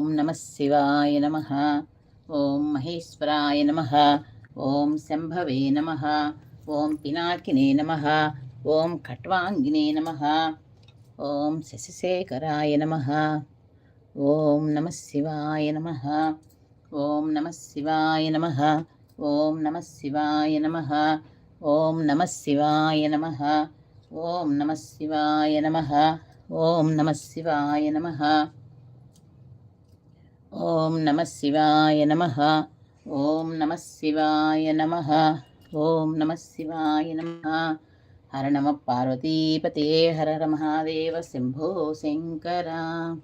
ఓం నమ శివాయ నమ ఓం మహేశ్వరాయ నమ ఓం శంభవే నమ ఓం పినాకినే నమ ఓం ఖట్వాంగినే నమ ఓం శశిశేఖరాయ నమ ఓం నమ శివాయ నమ ఓం నమ శివాయ నమ ఓం నమ శివాయ నమ ఓం నమ శివాయ నమ ఓం నమ శివాయ నమ ఓం నమ శివాయ నమ ఓం నమ శివాయ నమ. ఓం నమ శివాయ నమ. ఓం నమ శివాయ నమ. హర నమ పార్వతీపతే. హర హర మహాదేవ శంభో శంకరా.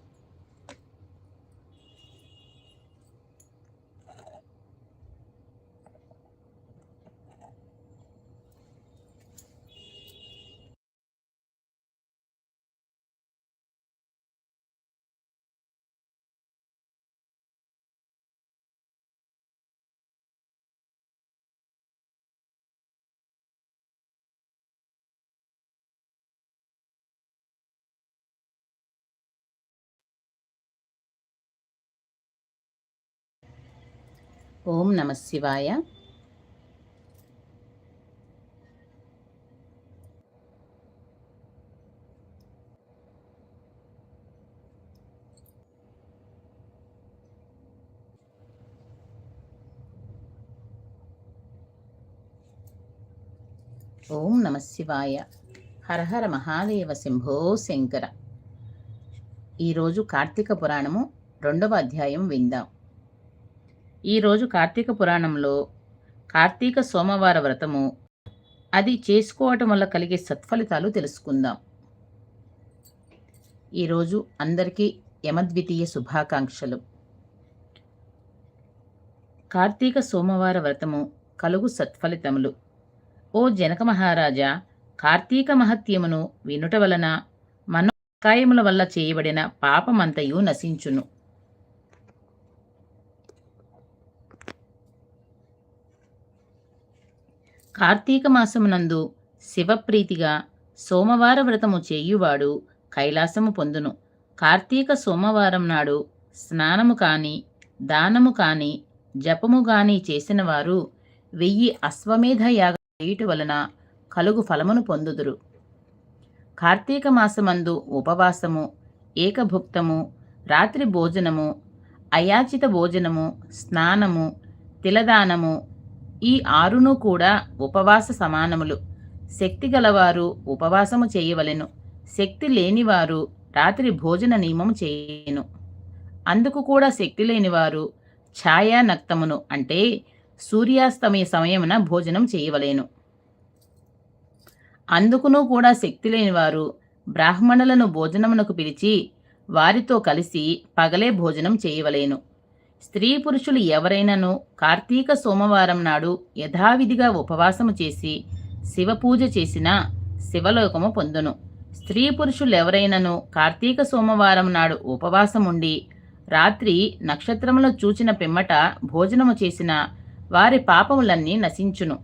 ఓం నమ శివాయ. ఓం నమ శివాయ. హరహర మహాదేవ శంభో శంకర. ఈరోజు కార్తీక పురాణము రెండవ అధ్యాయం విందాం. ఈరోజు కార్తీక పురాణంలో కార్తీక సోమవార వ్రతము. అది చేసుకోవటం వల్ల కలిగే సత్ఫలితాలు తెలుసుకుందాం. ఈరోజు అందరికీ యమద్వితీయ శుభాకాంక్షలు. కార్తీక సోమవార వ్రతము కలుగు సత్ఫలితములు. ఓ జనక మహారాజా కార్తీక మహత్యమును వినుట వలన మనోకాయముల వల్ల చేయబడిన పాపమంతయు నశించును. కార్తీక మాసమునందు శివప్రీతిగా సోమవార వ్రతము చేయువాడు కైలాసము పొందును. కార్తీక సోమవారం నాడు స్నానము కాని దానము కాని జపము గాని చేసిన వారు వెయ్యి అశ్వమేధ యాగం చేయుట వలన కలుగు ఫలమును పొందుదురు. కార్తీక మాసమందు ఉపవాసము ఏకభుక్తము రాత్రి భోజనము అయాచిత భోజనము స్నానము తిలదానము ఈ ఆరును కూడా ఉపవాస సమానములు. శక్తి గలవారు ఉపవాసము చేయవలెను. శక్తి లేనివారు రాత్రి భోజన నియమము చేయను. అందుకు కూడా శక్తి లేనివారు ఛాయా నక్తమును అంటే సూర్యాస్తమయ సమయమున భోజనం చేయవలేను. అందుకును కూడా శక్తి లేనివారు బ్రాహ్మణులను భోజనమునకు పిలిచి వారితో కలిసి పగలే భోజనం చేయవలేను. స్త్రీ పురుషులు ఎవరైనాను కార్తీక సోమవారం నాడు యథావిధిగా ఉపవాసము చేసి శివపూజ చేసినా శివలోకము పొందును. స్త్రీ పురుషులు ఎవరైనాను కార్తీక సోమవారం నాడు ఉపవాసముండి రాత్రి నక్షత్రములు చూచిన పిమ్మట భోజనము చేసిన వారి పాపములన్నీ నశించును.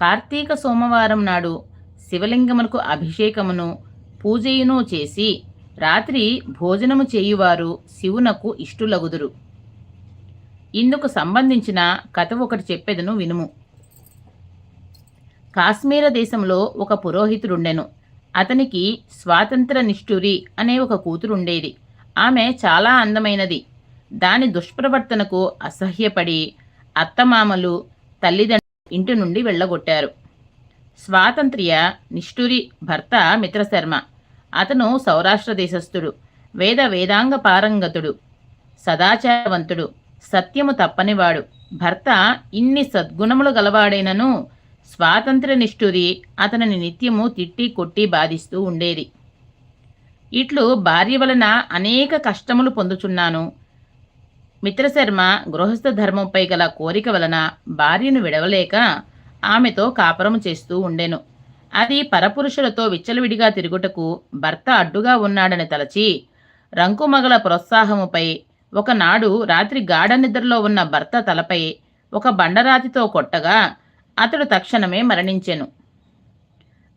కార్తీక సోమవారం నాడు శివలింగమునకు అభిషేకమును పూజయును చేసి రాత్రి భోజనము చేయువారు శివునకు ఇష్టులగుదురు. ఇందుకు సంబంధించిన కథ ఒకటి చెప్పేదను వినుము. కాశ్మీర దేశంలో ఒక పురోహితుడుండెను. అతనికి స్వాతంత్ర నిష్ఠురి అనే ఒక కూతురుండేది. ఆమె చాలా అందమైనది. దాని దుష్ప్రవర్తనకు అసహ్యపడి అత్తమామలు తల్లిదండ్రులు ఇంటి నుండి వెళ్ళగొట్టారు. స్వాతంత్ర్య నిష్ఠురి భర్త మిత్రశర్మ. అతను సౌరాష్ట్ర దేశస్థుడు వేద వేదాంగ పారంగతుడు సదాచారవంతుడు సత్యము తప్పనివాడు. భర్త ఇన్ని సద్గుణములు గలవాడైనను స్వాతంత్ర్య నిష్ఠురి అతనిని నిత్యము తిట్టి కొట్టి బాధిస్తూ ఉండేది. ఇట్లు భార్య వలన అనేక కష్టములు పొందుచున్నాను. మిత్రశర్మ గృహస్థ ధర్మంపై గల కోరిక వలన భార్యను విడవలేక ఆమెతో కాపురము చేస్తూ ఉండెను. అది పరపురుషులతో విచ్చలవిడిగా తిరుగుటకు భర్త అడ్డుగా ఉన్నాడని తలచి రంకుమగల ప్రోత్సాహముపై ఒకనాడు రాత్రి గాఢ నిద్రలో ఉన్న భర్త తలపై ఒక బండరాతితో కొట్టగా అతడు తక్షణమే మరణించెను.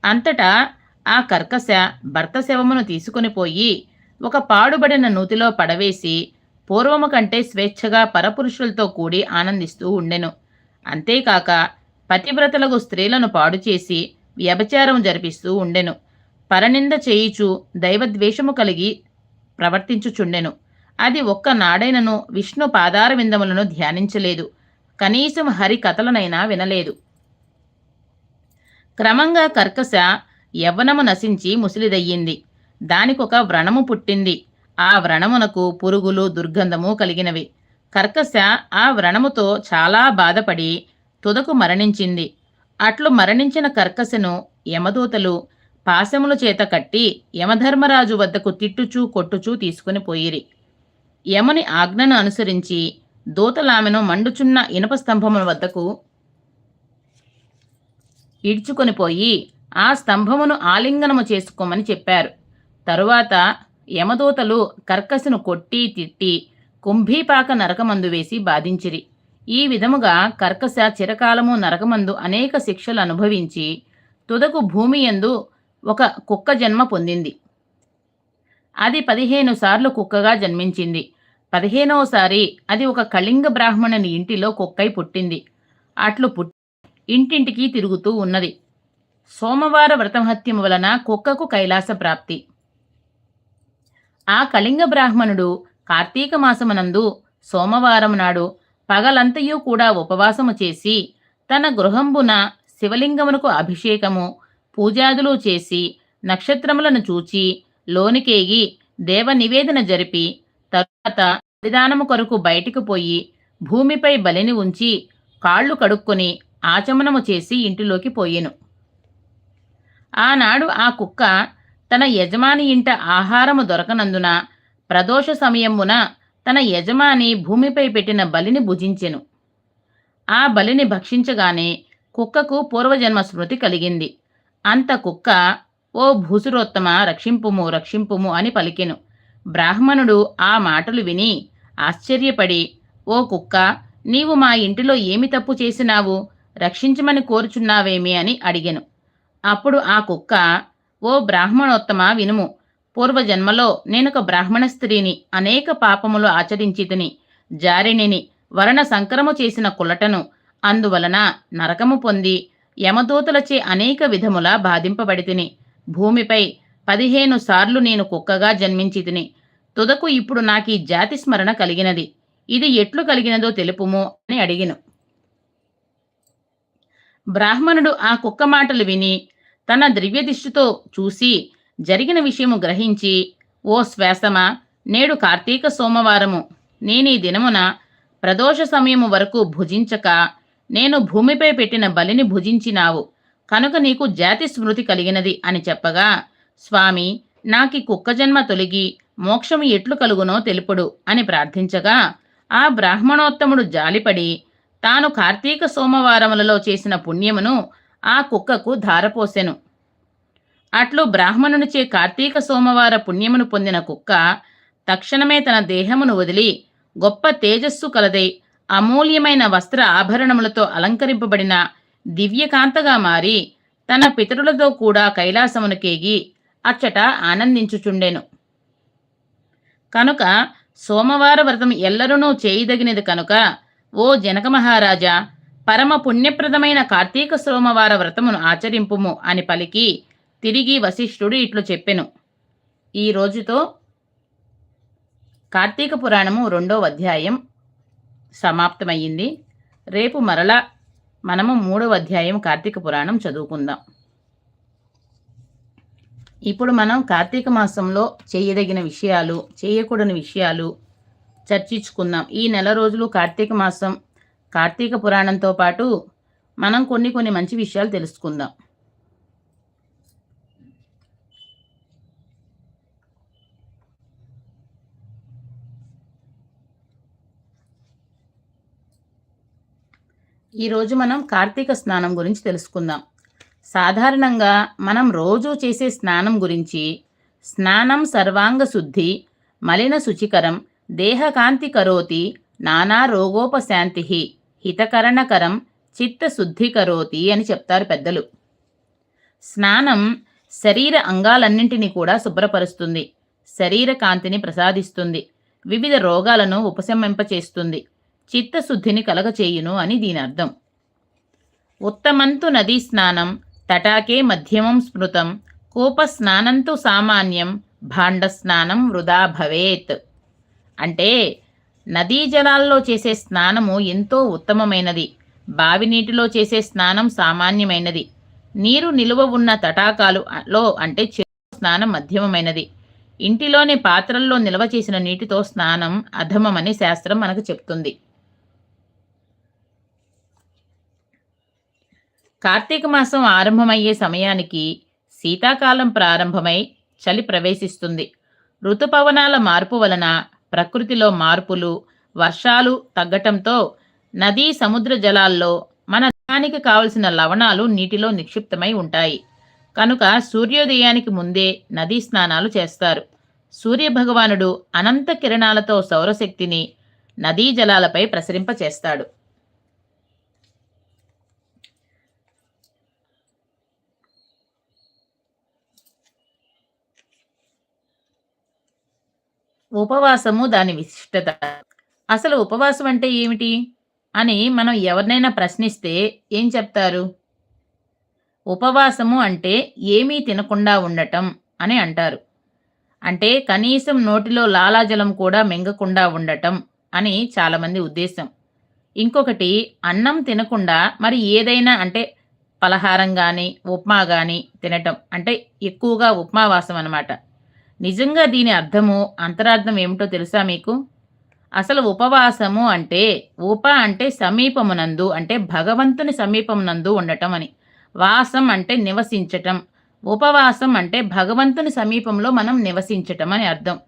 అంతటా ఆ కర్కశ భర్త శవమును తీసుకుని పోయి ఒక పాడుబడిన నూతిలో పడవేసి పూర్వము కంటే స్వేచ్ఛగా పరపురుషులతో కూడి ఆనందిస్తూ ఉండెను. అంతేకాక పతివ్రతలకు స్త్రీలను పాడు చేసి వ్యభిచారం జరిపిస్తూ ఉండెను. పరనింద చేయిచు దైవద్వేషము కలిగి ప్రవర్తించుచుండెను. అది ఒక్క నాడైనను విష్ణు పాదార విందములను ధ్యానించలేదు. కనీసం హరి కథలనైనా వినలేదు. క్రమంగా కర్కశ యవ్వనము నశించి ముసిలిదయ్యింది. దానికొక వ్రణము పుట్టింది. ఆ వ్రణమునకు పురుగులు దుర్గంధము కలిగినవి. కర్కశ ఆ వ్రణముతో చాలా బాధపడి తుదకు మరణించింది. అట్లు మరణించిన కర్కశను యమదూతలు పాశముల చేత కట్టి యమధర్మరాజు వద్దకు తిట్టుచూ కొట్టుచూ తీసుకుని పోయిరి. యముని ఆజ్ఞను అనుసరించి దూతలామెను మండుచున్న ఇనుప స్తంభముల వద్దకు ఈడ్చుకొని పోయి ఆ స్తంభమును ఆలింగనము చేసుకోమని చెప్పారు. తరువాత యమదూతలు కర్కశను కొట్టి తిట్టి కుంభీపాక నరకమందు వేసి బాధించిరి. ఈ విధముగా కర్కశ చిరకాలము నరకమందు అనేక శిక్షలు అనుభవించి తుదకు భూమి యందు ఒక కుక్క జన్మ పొందింది. అది పదిహేను సార్లు కుక్కగా జన్మించింది. పదిహేనవసారి అది ఒక కళింగ బ్రాహ్మణుని ఇంటిలో కుక్కై పుట్టింది. అట్లు పుట్టి ఇంటింటికి తిరుగుతూ ఉన్నది. సోమవార వ్రతమహత్యము వలన కుక్కకు కైలాస ప్రాప్తి. ఆ కళింగ బ్రాహ్మణుడు కార్తీక మాసమునందు సోమవారం నాడు పగలంతయు కూడా ఉపవాసము చేసి తన గృహంబున శివలింగమునకు అభిషేకము పూజాదులు చేసి నక్షత్రములను చూచి లోనికేగి దేవ నివేదన జరిపి తరువాత బలిదానము కొరకు బయటికి పోయి భూమిపై బలిని ఉంచి కాళ్ళు కడుక్కొని ఆచమనము చేసి ఇంటిలోకి పోయెను. ఆనాడు ఆ కుక్క తన యజమాని ఇంట ఆహారము దొరకనందున ప్రదోష సమయమున తన యజమాని భూమిపై పెట్టిన బలిని భుజించెను. ఆ బలిని భక్షించగానే కుక్కకు పూర్వజన్మ స్మృతి కలిగింది. అంత కుక్క ఓ భూసురోత్తమ రక్షింపుము రక్షింపుము అని పలికెను. బ్రాహ్మణుడు ఆ మాటలు విని ఆశ్చర్యపడి ఓ కుక్క నీవు మా ఇంటిలో ఏమి తప్పు చేసినావు? రక్షించమని కోరుచున్నావేమి? అని అడిగెను. అప్పుడు ఆ కుక్క ఓ బ్రాహ్మణోత్తమ వినుము పూర్వజన్మలో నేనొక బ్రాహ్మణ స్త్రీని అనేక పాపములు ఆచరించితిని జారిణిని వరణ సంకరము చేసిన కులటను అందువలన నరకము పొంది యమదూతలచే అనేక విధముల బాధింపబడితిని. భూమిపై పదిహేను సార్లు నేను కుక్కగా జన్మించితిని. తుదకు ఇప్పుడు నాకు ఈ జాతి స్మరణ కలిగినది. ఇది ఎట్లు కలిగినదో తెలుపుము అని అడిగిను. బ్రాహ్మణుడు ఆ కుక్క మాటలు విని తన ద్రవ్యదిష్టితో చూసి జరిగిన విషయము గ్రహించి ఓ శ్వాసమా నేడు కార్తీక సోమవారము. నేనీ దినమున ప్రదోష సమయము వరకు భుజించక నేను భూమిపై పెట్టిన బలిని భుజించినావు. కనుక నీకు జాతి స్మృతి కలిగినది అని చెప్పగా స్వామి నాకి కుక్క జన్మ తొలగి మోక్షము ఎట్లు కలుగునో తెలుపుడు అని ప్రార్థించగా ఆ బ్రాహ్మణోత్తముడు జాలిపడి తాను కార్తీక సోమవారములలో చేసిన పుణ్యమును ఆ కుక్కకు ధారపోసెను. అట్లు బ్రాహ్మణునిచే కార్తీక సోమవార పుణ్యమును పొందిన కుక్క తక్షణమే తన దేహమును వదిలి గొప్ప తేజస్సు కలదై అమూల్యమైన వస్త్ర ఆభరణములతో అలంకరింపబడిన దివ్యకాంతగా మారి తన పితరులతో కూడా కైలాసమును కేగి అచ్చట ఆనందించుచుండెను. కనుక సోమవార వ్రతం ఎల్లరూ చేయదగినది కనుక ఓ జనక మహారాజా పరమ పుణ్యప్రదమైన కార్తీక సోమవార వ్రతమును ఆచరింపుము అని పలికి తిరిగి వశిష్ఠుడు ఇట్లు చెప్పెను. ఈ రోజుతో కార్తీక పురాణము రెండో అధ్యాయం సమాప్తమయ్యింది. రేపు మరలా మనము మూడవ అధ్యాయం కార్తీక పురాణం చదువుకుందాం. ఇప్పుడు మనం కార్తీక మాసంలో చేయదగిన విషయాలు చేయకూడని విషయాలు చర్చించుకుందాం. ఈ నెల రోజులు కార్తీక మాసం కార్తీక పురాణంతో పాటు మనం కొన్ని కొన్ని మంచి విషయాలు తెలుసుకుందాం. ఈరోజు మనం కార్తీక స్నానం గురించి తెలుసుకుందాం. సాధారణంగా మనం రోజూ చేసే స్నానం గురించి స్నానం సర్వాంగ శుద్ధి మలిన శుచికరం దేహకాంతి కరోతి నానా రోగోపశాంతి హితకరణకరం చిత్తశుద్ధి కరోతి అని చెప్తారు పెద్దలు. స్నానం శరీర అంగాలన్నింటినీ కూడా శుభ్రపరుస్తుంది శరీర కాంతిని ప్రసాదిస్తుంది వివిధ రోగాలను ఉపశమింపచేస్తుంది. చిత్తశుద్ధిని కలగచేయును అని దీని అర్థం. ఉత్తమంతు నదీ స్నానం తటాకే మధ్యమం స్మృతం కూప స్నానంతు సామాన్యం భాండ స్నానం వృధా భవేత్. అంటే నదీ జలాల్లో చేసే స్నానము ఎంతో ఉత్తమమైనది. బావి నీటిలో చేసే స్నానం సామాన్యమైనది. నీరు నిలువ ఉన్న తటాకాలు లో అంటే చెరువు స్నానం మధ్యమమైనది. ఇంటిలోని పాత్రల్లో నిల్వ చేసిన నీటితో స్నానం అధమమని శాస్త్రం మనకు చెప్తుంది. కార్తీక మాసం ఆరంభమయ్యే సమయానికి శీతాకాలం ప్రారంభమై చలి ప్రవేశిస్తుంది. ఋతుపవనాల మార్పు వలన ప్రకృతిలో మార్పులు వర్షాలు తగ్గటంతో నదీ సముద్ర జలాల్లో మన దేహానికి కావలసిన లవణాలు నీటిలో నిక్షిప్తమై ఉంటాయి. కనుక సూర్యోదయానికి ముందే నదీ స్నానాలు చేస్తారు. సూర్యభగవానుడు అనంత కిరణాలతో సౌరశక్తిని నదీ జలాలపై ప్రసరింపచేస్తాడు. ఉపవాసము దాని విశిష్టత. అసలు ఉపవాసం అంటే ఏమిటి? అని మనం ఎవరినైనా ప్రశ్నిస్తే ఏం చెప్తారు? ఉపవాసము అంటే ఏమీ తినకుండా ఉండటం అని అంటారు. అంటే కనీసం నోటిలో లాలాజలం కూడా మింగకుండా ఉండటం అని చాలామంది ఉద్దేశం. ఇంకొకటి అన్నం తినకుండా మరి ఏదైనా అంటే పలహారం కానీ ఉప్మా కానీ తినటం. అంటే ఎక్కువగా ఉప్మావాసం అన్నమాట నిజంగా దీని అర్థము అంతరార్థం ఏమిటో తెలుసా మీకు? అసలు ఉపవాసము అంటే ఉప అంటే సమీపమునందు అంటే భగవంతుని సమీపమునందు ఉండటం అని. వాసం అంటే నివసించటం. ఉపవాసం అంటే భగవంతుని సమీపంలో మనం నివసించటం అని అర్థం.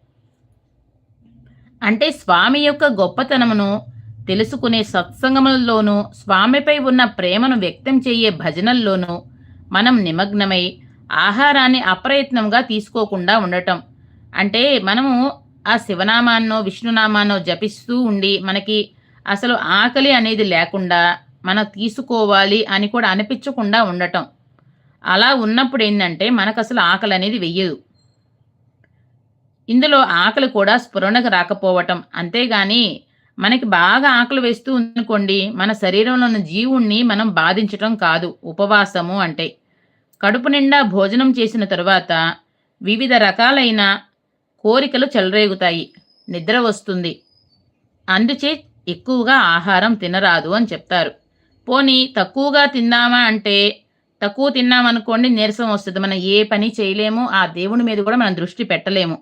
అంటే స్వామి యొక్క గొప్పతనమును తెలుసుకునే సత్సంగములలోనూ స్వామిపై ఉన్న ప్రేమను వ్యక్తం చేయే భజనల్లోనూ మనం నిమగ్నమై ఆహారాన్ని అప్రయత్నంగా తీసుకోకుండా ఉండటం. అంటే మనము ఆ శివనామాన్నో విష్ణునామాన్నో జపిస్తూ ఉండి మనకి అసలు ఆకలి అనేది లేకుండా మనం తీసుకోవాలి అని కూడా అనిపించకుండా ఉండటం. అలా ఉన్నప్పుడు ఏంటంటే మనకు అసలు ఆకలి అనేది వెయ్యదు. ఇందులో ఆకలి కూడా స్ఫురణకు రాకపోవటం. అంతేగాని మనకి బాగా ఆకలి వేస్తూ ఉందనుకోండి మన శరీరంలో ఉన్న జీవుణ్ణి మనం బాధించటం కాదు. ఉపవాసము అంటే కడుపు నిండా భోజనం చేసిన తరువాత వివిధ రకాలైన కోరికలు చెలరేగుతాయి. నిద్ర వస్తుంది. అందుచే ఎక్కువగా ఆహారం తినరాదు అని చెప్తారు. పోనీ తక్కువగా తిందామా అంటే తక్కువ తిన్నామనుకోండి నీరసం వస్తుంది. మనం ఏ పని చేయలేము ఆ దేవుని మీద కూడా మనం దృష్టి పెట్టలేము.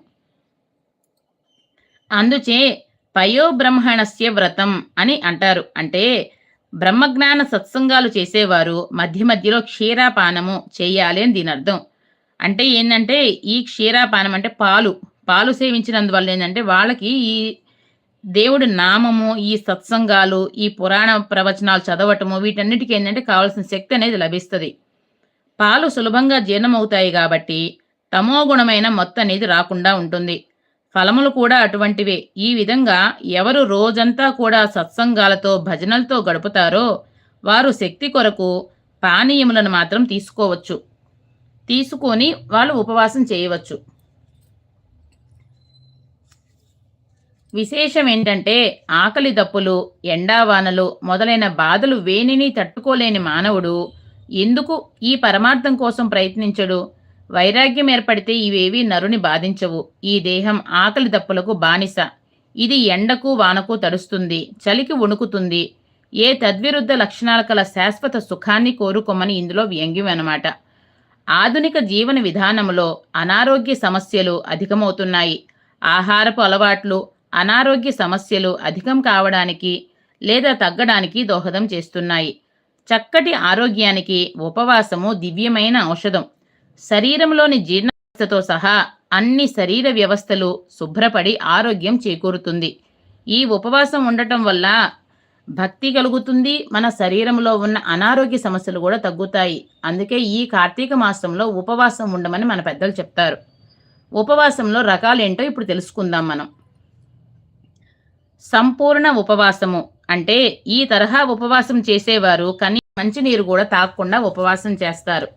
అందుచే పయోబ్రహ్మణస్య వ్రతం అని అంటారు. అంటే బ్రహ్మజ్ఞాన సత్సంగాలు చేసేవారు మధ్య మధ్యలో క్షీరాపానము చేయాలి అని దీని అర్థం. అంటే ఏంటంటే ఈ క్షీరాపానం అంటే పాలు. పాలు సేవించినందువల్ల ఏంటంటే వాళ్ళకి ఈ దేవుడి నామము ఈ సత్సంగాలు ఈ పురాణ ప్రవచనాలు చదవటము వీటన్నిటికీ ఏంటంటే కావాల్సిన శక్తి అనేది లభిస్తుంది. పాలు సులభంగా జీర్ణమవుతాయి కాబట్టి తమోగుణమైన మొత్తం అనేది రాకుండా ఉంటుంది. ఫలములు కూడా అటువంటివే. ఈ విధంగా ఎవరు రోజంతా కూడా సత్సంగాలతో భజనలతో గడుపుతారో వారు శక్తి కొరకు పానీయములను మాత్రం తీసుకోవచ్చు. తీసుకొని వాళ్ళు ఉపవాసం చేయవచ్చు. విశేషం ఏంటంటే ఆకలి దప్పులు ఎండావానలు మొదలైన బాధలు వేనిని తట్టుకోలేని మానవుడు ఎందుకు ఈ పరమార్థం కోసం ప్రయత్నించడు? వైరాగ్యం ఏర్పడితే ఇవేవి నరుని బాధించవు. ఈ దేహం ఆకలి దప్పులకు బానిస. ఇది ఎండకు వానకు తడుస్తుంది చలికి వణుకుతుంది. ఏ తద్విరుద్ధ లక్షణాల కల శాశ్వత సుఖాన్ని కోరుకోమని ఇందులో వ్యంగ్యం అనమాట ఆధునిక జీవన విధానంలో అనారోగ్య సమస్యలు అధికమవుతున్నాయి. ఆహారపు అలవాట్లు అనారోగ్య సమస్యలు అధికం కావడానికి లేదా తగ్గడానికి దోహదం చేస్తున్నాయి. చక్కటి ఆరోగ్యానికి ఉపవాసము దివ్యమైన ఔషధం. శరీరంలోని జీర్ణవ్యవస్థతో సహా అన్ని శరీర వ్యవస్థలు శుభ్రపడి ఆరోగ్యం చేకూరుతుంది. ఈ ఉపవాసం ఉండటం వల్ల భక్తి కలుగుతుంది మన శరీరంలో ఉన్న అనారోగ్య సమస్యలు కూడా తగ్గుతాయి. అందుకే ఈ కార్తీక మాసంలో ఉపవాసం ఉండమని మన పెద్దలు చెప్తారు. ఉపవాసంలో రకాలేంటో ఇప్పుడు తెలుసుకుందాం మనం. సంపూర్ణ ఉపవాసము అంటే ఈ తరహా ఉపవాసం చేసేవారు కనీ మంచినీరు కూడా తాగకుండా ఉపవాసం చేస్తారు.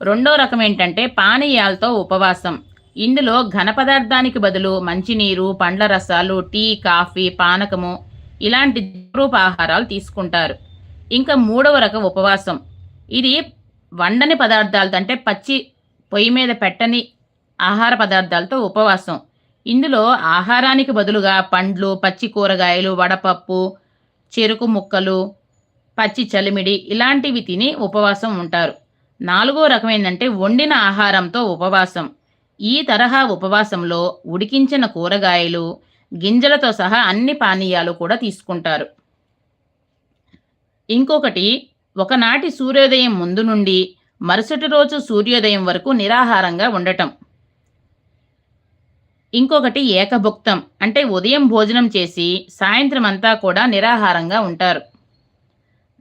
రెండో రకం ఏంటంటే పానీయాలతో ఉపవాసం. ఇందులో ఘన పదార్థానికి బదులు మంచినీరు పండ్ల రసాలు టీ కాఫీ పానకము ఇలాంటి రూప ఆహారాలు తీసుకుంటారు. ఇంకా మూడవ రకం ఉపవాసం. ఇది వండని పదార్థాలతో అంటే పచ్చి పొయ్యి మీద పెట్టని ఆహార పదార్థాలతో ఉపవాసం. ఇందులో ఆహారానికి బదులుగా పండ్లు పచ్చి కూరగాయలు వడపప్పు చెరుకు ముక్కలు పచ్చి చలిమిడి ఇలాంటివి తిని ఉపవాసం ఉంటారు. నాలుగో రకం ఏంటంటే వండిన ఆహారంతో ఉపవాసం. ఈ తరహా ఉపవాసంలో ఉడికించిన కూరగాయలు గింజలతో సహా అన్ని పానీయాలు కూడా తీసుకుంటారు. ఇంకొకటి ఒకనాటి సూర్యోదయం ముందు నుండి మరుసటి రోజు సూర్యోదయం వరకు నిరాహారంగా ఉండటం. ఇంకొకటి ఏకభుక్తం అంటే ఉదయం భోజనం చేసి సాయంత్రం అంతా కూడా నిరాహారంగా ఉంటారు.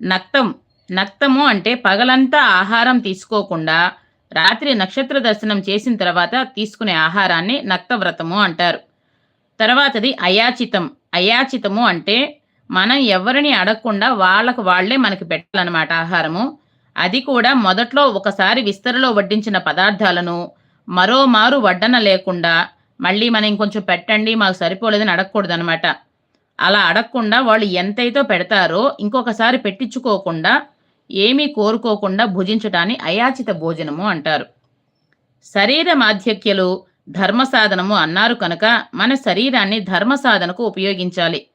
నక్తం నక్తము అంటే పగలంతా ఆహారం తీసుకోకుండా రాత్రి నక్షత్ర దర్శనం చేసిన తర్వాత తీసుకునే ఆహారాన్ని నక్తవ్రతము అంటారు. తర్వాతది అయాచితం. అయాచితము అంటే మనం ఎవరిని అడగకుండా వాళ్ళకు వాళ్ళే మనకి పెట్టాలన్నమాట ఆహారము. అది కూడా మొదట్లో ఒకసారి విస్తరలో వడ్డించిన పదార్థాలను మరోమారు వడ్డన లేకుండా మళ్ళీ మనం ఇంకొంచెం పెట్టండి మాకు సరిపోలేదని అడగకూడదనమాట అలా అడగకుండా వాళ్ళు ఎంతైతే పెడతారో ఇంకొకసారి పెట్టించుకోకుండా ఏమీ కోరుకోకుండా భుజించటాన్ని అయాచిత భోజనము అంటారు. శరీర మాధ్యక్యలు ధర్మ సాధనము అన్నారు కనుక మన శరీరాన్ని ధర్మ సాధనకు ఉపయోగించాలి.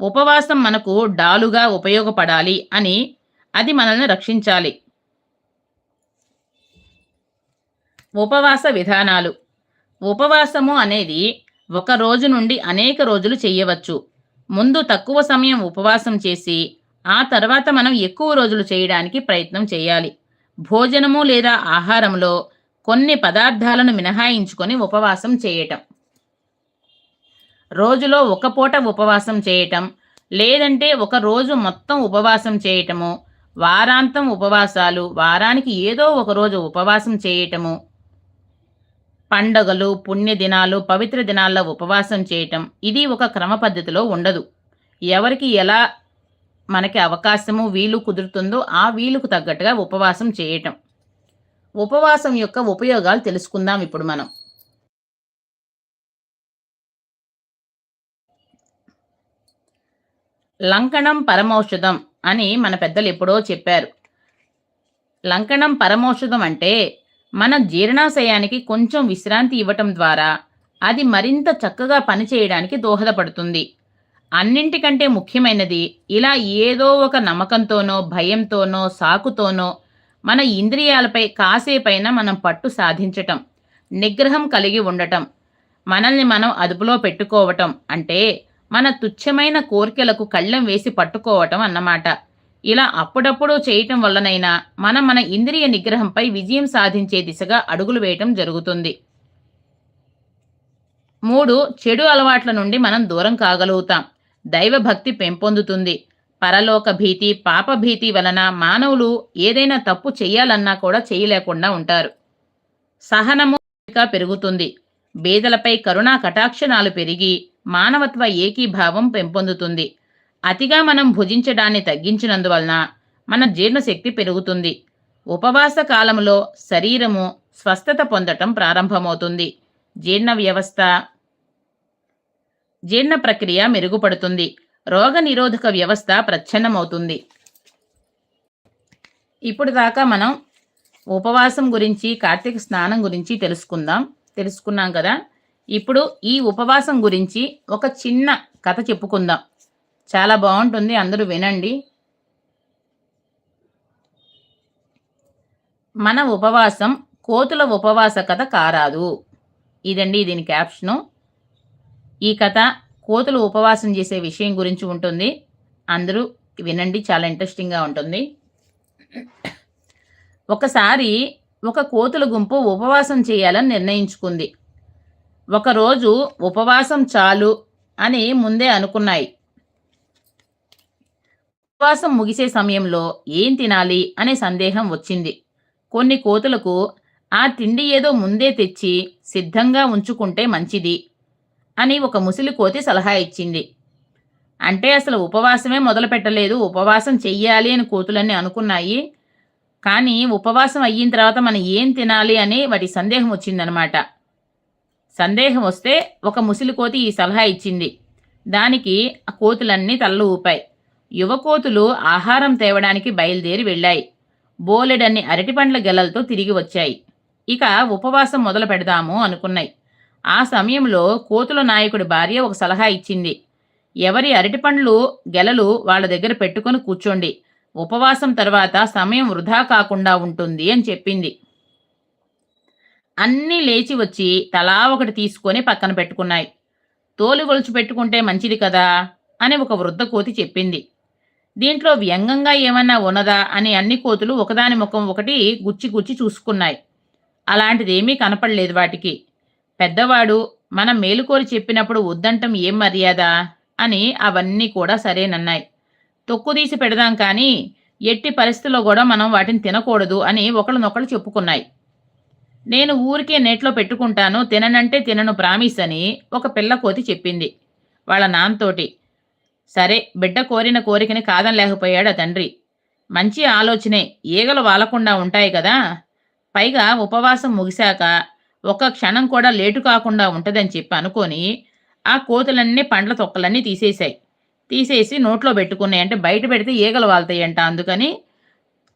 ఉపవాసం మనకు డాలుగా ఉపయోగపడాలి అని అది మనల్ని రక్షించాలి. ఉపవాస విధానాలు. ఉపవాసము అనేది ఒక రోజు నుండి అనేక రోజులు చేయవచ్చు. ముందు తక్కువ సమయం ఉపవాసం చేసి ఆ తర్వాత మనం ఎక్కువ రోజులు చేయడానికి ప్రయత్నం చేయాలి. భోజనము లేదా ఆహారంలో కొన్ని పదార్థాలను మినహాయించుకొని ఉపవాసం చేయటం. రోజులో ఒక పూట ఉపవాసం చేయటం లేదంటే ఒక రోజు మొత్తం ఉపవాసం చేయటము వారాంతం ఉపవాసాలు వారానికి ఏదో ఒక రోజు ఉపవాసం చేయటము పండగలు పుణ్యదినాలు పవిత్ర దినాల్లో ఉపవాసం చేయటం ఇది ఒక క్రమ పద్ధతిలో ఉండదు. ఎవరికి ఎలా మనకి అవకాశము వీలు కుదురుతుందో ఆ వీలుకు తగ్గట్టుగా ఉపవాసం చేయటం. ఉపవాసం యొక్క ఉపయోగాలు తెలుసుకుందాం ఇప్పుడు మనం. లంకణం పరమౌషధం అని మన పెద్దలు ఎప్పుడో చెప్పారు. లంకణం పరమౌషధం అంటే మన జీర్ణాశయానికి కొంచెం విశ్రాంతి ఇవ్వటం ద్వారా అది మరింత చక్కగా పనిచేయడానికి దోహదపడుతుంది. అన్నింటికంటే ముఖ్యమైనది ఇలా ఏదో ఒక నమ్మకంతోనో భయంతోనో సాకుతోనో మన ఇంద్రియాలపై కాసేపైన మనం పట్టు సాధించటం నిగ్రహం కలిగి ఉండటం మనల్ని మనం అదుపులో పెట్టుకోవటం అంటే మన తుచ్చమైన కోరికలకు కళ్ళెం వేసి పట్టుకోవటం అన్నమాట. ఇలా అప్పుడప్పుడు చేయటం వల్లనైనా మనం మన ఇంద్రియ నిగ్రహంపై విజయం సాధించే దిశగా అడుగులు వేయటం జరుగుతుంది. మూడు చెడు అలవాట్ల నుండి మనం దూరం కాగలుగుతాం. దైవభక్తి పెంపొందుతుంది. పరలోక భీతి పాపభీతి వలన మానవులు ఏదైనా తప్పు చేయాలన్నా కూడా చేయలేకుండా ఉంటారు. సహనము పెరుగుతుంది. బేదలపై కరుణా కటాక్షణాలు పెరిగి మానవత్వ ఏకీభావం పెంపొందుతుంది. అతిగా మనం భుజించడాన్ని తగ్గించినందువలన మన జీర్ణశక్తి పెరుగుతుంది. ఉపవాస కాలంలో శరీరము స్వస్థత పొందటం ప్రారంభమవుతుంది. జీర్ణ వ్యవస్థ జీర్ణ ప్రక్రియ మెరుగుపడుతుంది. రోగనిరోధక వ్యవస్థ ప్రచ్ఛన్నమవుతుంది. ఇప్పుడు దాకా మనం ఉపవాసం గురించి కార్తీక స్నానం గురించి తెలుసుకుందాం. తెలుసుకున్నాం కదా? ఇప్పుడు ఈ ఉపవాసం గురించి ఒక చిన్న కథ చెప్పుకుందాం. చాలా బాగుంటుంది అందరూ వినండి. మన ఉపవాసం కోతుల ఉపవాస కథ కారాదు. ఇదండి దీని క్యాప్షను ఈ కథ కోతులు ఉపవాసం చేసే విషయం గురించి ఉంటుంది. అందరూ వినండి చాలా ఇంట్రెస్టింగ్గా ఉంటుంది. ఒకసారి ఒక కోతుల గుంపు ఉపవాసం చేయాలని నిర్ణయించుకుంది. ఒకరోజు ఉపవాసం చాలు అని ముందే అనుకున్నాయి. ఉపవాసం ముగిసే సమయంలో ఏం తినాలి అనే సందేహం వచ్చింది. కొన్ని కోతులకు ఆ తిండి ఏదో ముందే తెచ్చి సిద్ధంగా ఉంచుకుంటే మంచిది. అని ఒక ముసిలి కోతి సలహా ఇచ్చింది. అంటే అసలు ఉపవాసమే మొదలు పెట్టలేదు ఉపవాసం చెయ్యాలి అని కోతులన్నీ అనుకున్నాయి. కానీ ఉపవాసం అయిన తర్వాత మనం ఏం తినాలి అని వాటి సందేహం వచ్చిందనమాట. సందేహం వస్తే ఒక ముసిలి కోతి ఈ సలహా ఇచ్చింది. దానికి ఆ కోతులన్నీ తలలు ఊపాయి. యువ కోతులు ఆహారం తేవడానికి బయలుదేరి వెళ్ళాయి. బోలెడన్ని అరటిపండ్ల గెలలతో తిరిగి వచ్చాయి. ఇక ఉపవాసం మొదలు పెడదాము అనుకున్నాయి. ఆ సమయంలో కోతుల నాయకుడి భార్య ఒక సలహా ఇచ్చింది. ఎవరి అరటిపండ్లు గెలలు వాళ్ళ దగ్గర పెట్టుకొని కూర్చోండి. ఉపవాసం తర్వాత సమయం వృధా కాకుండా ఉంటుంది అని చెప్పింది. అన్నీ లేచి వచ్చి తలా ఒకటి తీసుకొని పక్కన పెట్టుకున్నాయి. తోలు గొలుచు పెట్టుకుంటే మంచిది కదా? అని ఒక వృద్ధ కోతి చెప్పింది. దీంట్లో వ్యంగంగా ఏమన్నా ఉన్నదా అని అన్ని కోతులు ఒకదాని ముఖం ఒకటి గుచ్చి గుచ్చి చూసుకున్నాయి. అలాంటిదేమీ కనపడలేదు వాటికి. పెద్దవాడు మనం మేలుకోరి చెప్పినప్పుడు వద్దంటం ఏం మర్యాద అని అవన్నీ కూడా సరేనన్నాయి తొక్కుదీసి పెడదాం కానీ ఎట్టి పరిస్థితుల్లో కూడా మనం వాటిని తినకూడదు అని ఒకళ్ళనొకళ్ళు చెప్పుకున్నాయి. నేను ఊరికే నెట్లో పెట్టుకుంటాను తిననంటే తినను ప్రామిస్ అని ఒక పిల్ల కోతి చెప్పింది. వాళ్ళ నాన్నతోటి సరే బిడ్డ కోరిన కోరికని కాదనలేకపోయాడు ఆ తండ్రి? మంచి ఆలోచనే ఈగలు వాలకుండా ఉంటాయి కదా? పైగా ఉపవాసం ముగిశాక ఒక క్షణం కూడా లేటు కాకుండా ఉంటుందని చెప్పి అనుకొని ఆ కోతులన్నీ పండ్ల తొక్కలన్నీ తీసేశాయి. తీసేసి నోట్లో పెట్టుకున్నాయి. అంటే బయట పెడితే ఈగలు వాళ్తాయంట అందుకని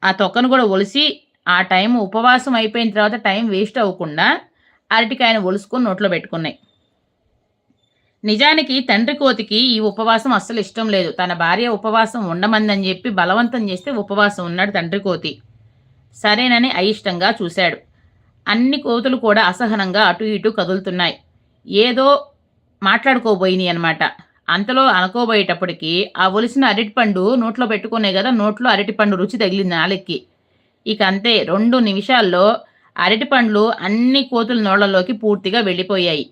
ఆ తొక్కను కూడా ఒలిసి ఆ టైం ఉపవాసం అయిపోయిన తర్వాత టైం వేస్ట్ అవ్వకుండా అరటికాయను ఒలుసుకొని నోట్లో పెట్టుకున్నాయి. నిజానికి తండ్రి కోతికి ఈ ఉపవాసం అస్సలు ఇష్టం లేదు. తన భార్య ఉపవాసం ఉండమందని చెప్పి బలవంతం చేస్తే ఉపవాసం ఉన్నాడు తండ్రి కోతి. సరేనని అయిష్టంగా చూశాడు. అన్ని కోతులు కూడా అసహనంగా అటు ఇటు కదులుతున్నాయి. ఏదో మాట్లాడుకోబోయినాయి అనమాట అంతలో అనుకోబోయేటప్పటికి ఆ ఒలిసిన అరటిపండు నోట్లో పెట్టుకునే కదా నోట్లో అరటిపండు రుచి తగిలింది నాలెక్కి. ఇక అంతే రెండు నిమిషాల్లో అరటిపండ్లు అన్ని కోతుల నోళ్ళలోకి పూర్తిగా వెళ్ళిపోయాయి.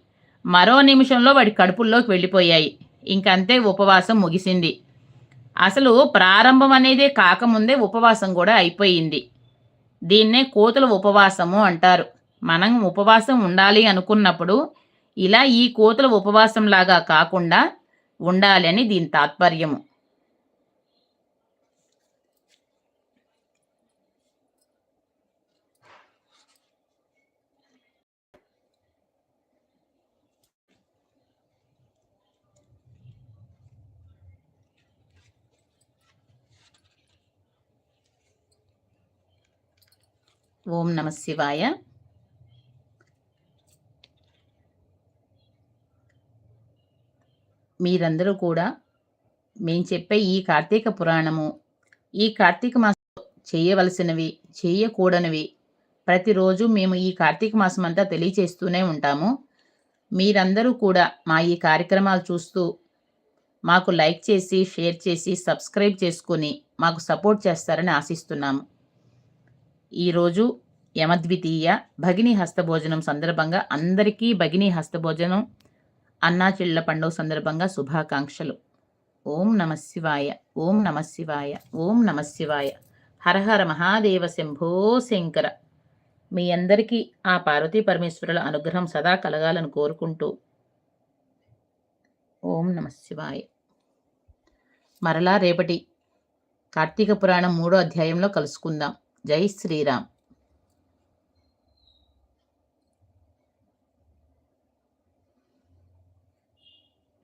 మరో నిమిషంలో వాడి కడుపుల్లోకి వెళ్ళిపోయాయి. ఇంకంతే ఉపవాసం ముగిసింది. అసలు ప్రారంభం అనేదే కాకముందే ఉపవాసం కూడా అయిపోయింది. దీన్నే కోతుల ఉపవాసము అంటారు. మనం ఉపవాసం ఉండాలి అనుకున్నప్పుడు ఇలా ఈ కోతుల ఉపవాసం లాగా కాకుండా ఉండాలి అని దీని తాత్పర్యము. ఓం నమ శివాయ. మీరందరూ కూడా మేము చెప్పే ఈ కార్తీక పురాణము ఈ కార్తీక మాసం చేయవలసినవి చేయకూడనివి ప్రతిరోజు మేము ఈ కార్తీక మాసం అంతా తెలియచేస్తూనే ఉంటాము. మీరందరూ కూడా మా ఈ కార్యక్రమాలు చూస్తూ మాకు లైక్ చేసి షేర్ చేసి సబ్స్క్రైబ్ చేసుకొని మాకు సపోర్ట్ చేస్తారని ఆశిస్తున్నాము. ఈరోజు యమద్వితీయ భగిని హస్తభోజనం సందర్భంగా అందరికీ భగిని హస్తభోజనం అన్నాచిళ్ళ పండుగ సందర్భంగా శుభాకాంక్షలు. ఓం నమ శివాయ ఓం నమ శివాయ ఓం నమ శివాయ. హరహర మహాదేవ శంభో శంకర. మీ అందరికీ ఆ పార్వతీ పరమేశ్వరుల అనుగ్రహం సదా కలగాలని కోరుకుంటూ ఓం నమ శివాయ. మరలా రేపటి కార్తీక పురాణం మూడో అధ్యాయంలో కలుసుకుందాం. జై శ్రీరామ్